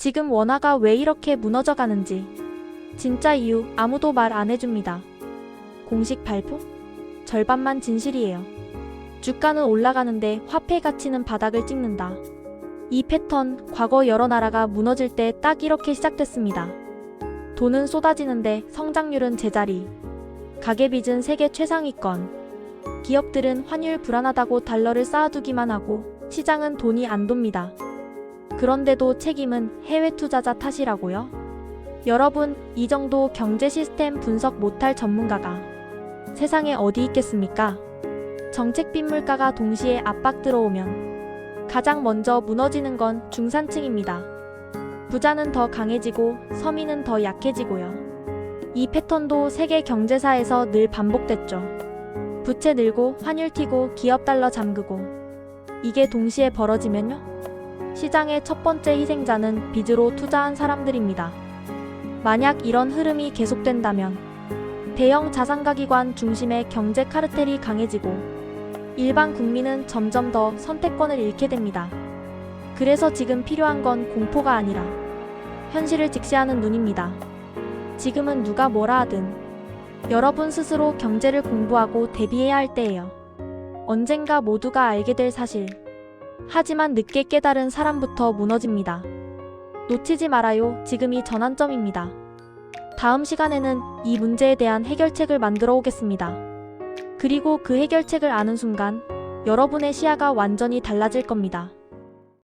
지금 원화가 왜 이렇게 무너져 가는지 진짜 이유 아무도 말 안 해줍니다. 공식 발표? 절반만 진실이에요. 주가는 올라가는데 화폐 가치는 바닥을 찍는다. 이 패턴 과거 여러 나라가 무너질 때 딱 이렇게 시작됐습니다. 돈은 쏟아지는데 성장률은 제자리. 가계빚은 세계 최상위권. 기업들은 환율 불안하다고 달러를 쌓아두기만 하고 시장은 돈이 안 돕니다. 그런데도 책임은 해외 투자자 탓이라고요? 여러분, 이 정도 경제 시스템 분석 못할 전문가가 세상에 어디 있겠습니까? 정책 빗물가가 동시에 압박 들어오면 가장 먼저 무너지는 건 중산층입니다. 부자는 더 강해지고 서민은 더 약해지고요. 이 패턴도 세계 경제사에서 늘 반복됐죠. 부채 늘고 환율 튀고 기업 달러 잠그고 이게 동시에 벌어지면요? 시장의 첫 번째 희생자는 빚으로 투자한 사람들입니다. 만약 이런 흐름이 계속된다면 대형 자산가 기관 중심의 경제 카르텔이 강해지고 일반 국민은 점점 더 선택권을 잃게 됩니다. 그래서 지금 필요한 건 공포가 아니라 현실을 직시하는 눈입니다. 지금은 누가 뭐라 하든 여러분 스스로 경제를 공부하고 대비해야 할 때예요. 언젠가 모두가 알게 될 사실. 하지만 늦게 깨달은 사람부터 무너집니다. 놓치지 말아요. 지금이 전환점입니다. 다음 시간에는 이 문제에 대한 해결책을 만들어 오겠습니다. 그리고 그 해결책을 아는 순간 여러분의 시야가 완전히 달라질 겁니다.